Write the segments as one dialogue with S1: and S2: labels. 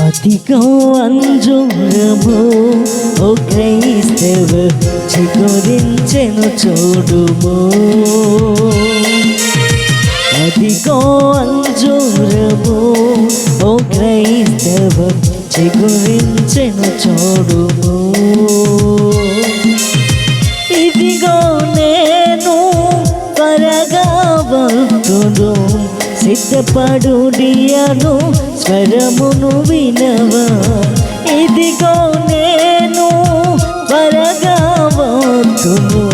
S1: అధికం అంజురము ఓ క్రైస్తవ చిగురించెను చూడుము అధికో అంజూరము ఓ క్రైస్తవ చిగురించెను చూడుము. ఇదిగో నేను త్వరగా వస్తును సిద్ధపడు డియను స్వరమును వినవా. ఇదిగో నేను త్వరగా వస్తును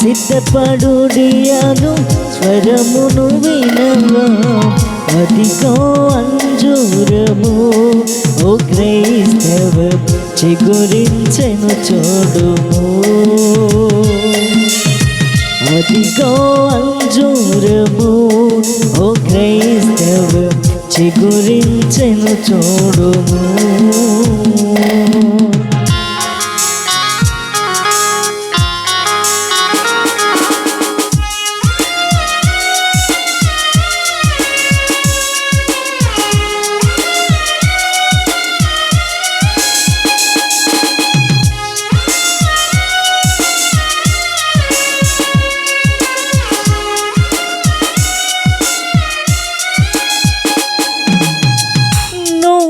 S1: సిద్ధపడు డియను స్వరమును వినవా? అధికో అంజూరము. ఓ క్రైస్తవ చిగురించెను చూడుము. అధికో అంజూరము. ఓ క్రైస్తవ చిగురించెను చూడుము.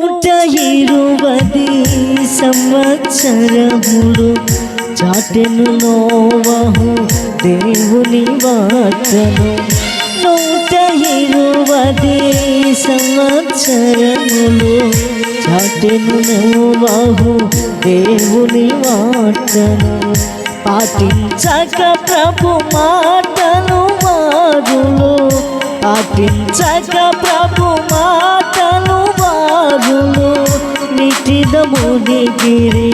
S1: నూట ఇరువది సంవత్సరములు చాటెను నోవహు దేవుని వార్తను నూట ఇరువది సంవత్సరములు చాటెను నోవహు దేవుని వార్తను పాటించక ప్రభు మాటను వారులు పాటించక ప్రభు నిటిలమునిగిరి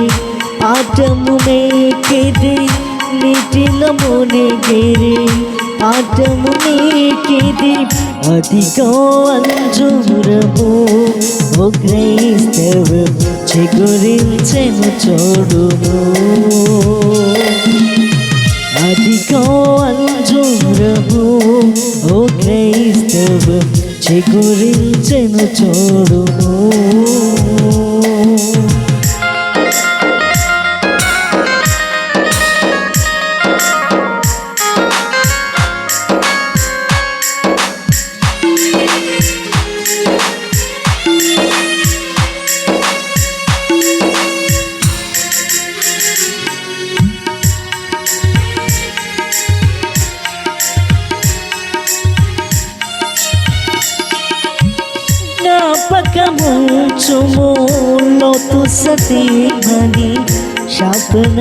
S1: పాఠమునేకిది నిటిలమునిగిరి పాఠమునేకిది అదిగో అంజూరము ఓ చిగురించెను చూడుము. అదిగో అంజూరము ఓ చిగురించెను చూడుము. Oh. কেমন চুমো নত সতী ভানি স্বপ্ন